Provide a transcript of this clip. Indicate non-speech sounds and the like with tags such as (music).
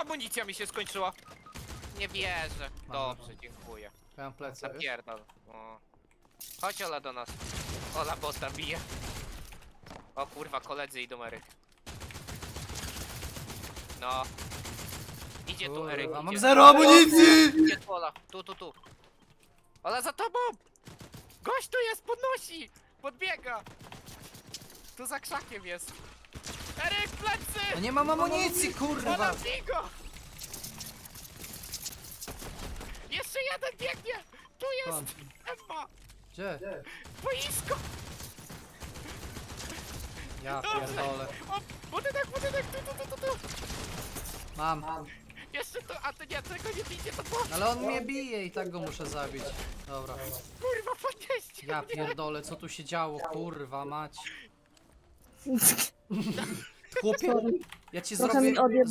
amunicja mi się skończyła. Nie wierzę. Dobrze, dziękuję. Ja mam plecy? Zapierdol. O. Chodź Ola do nas. Ola bota bije. O kurwa, koledzy idą Eryk. No. Idzie tu Eryk. Kurwa, idzie. mam zero amunicji! Idzie tu Ola. Tu, tu, tu. Ola za tobą! Gość tu jest, podnosi! Podbiega! Tu za krzakiem jest. Eryk, plecy! No nie mam amunicji, kurwa! go! Jeszcze jeden biegnie! Tu jest! Emma! Gdzie? Boisko! Ja pierdolę. O, budynek, budynek, tu, tu, tu, tu, tu. Mam. Jeszcze to, a to nie, tego nie bijcie, to było, Ale on mnie bije i tak go muszę zabić. Dobra. kurwa, podnieście Ja mnie. pierdolę, co tu się działo, kurwa mać. (laughs) Chłopie, ja ci Trochę zrobię... odjeb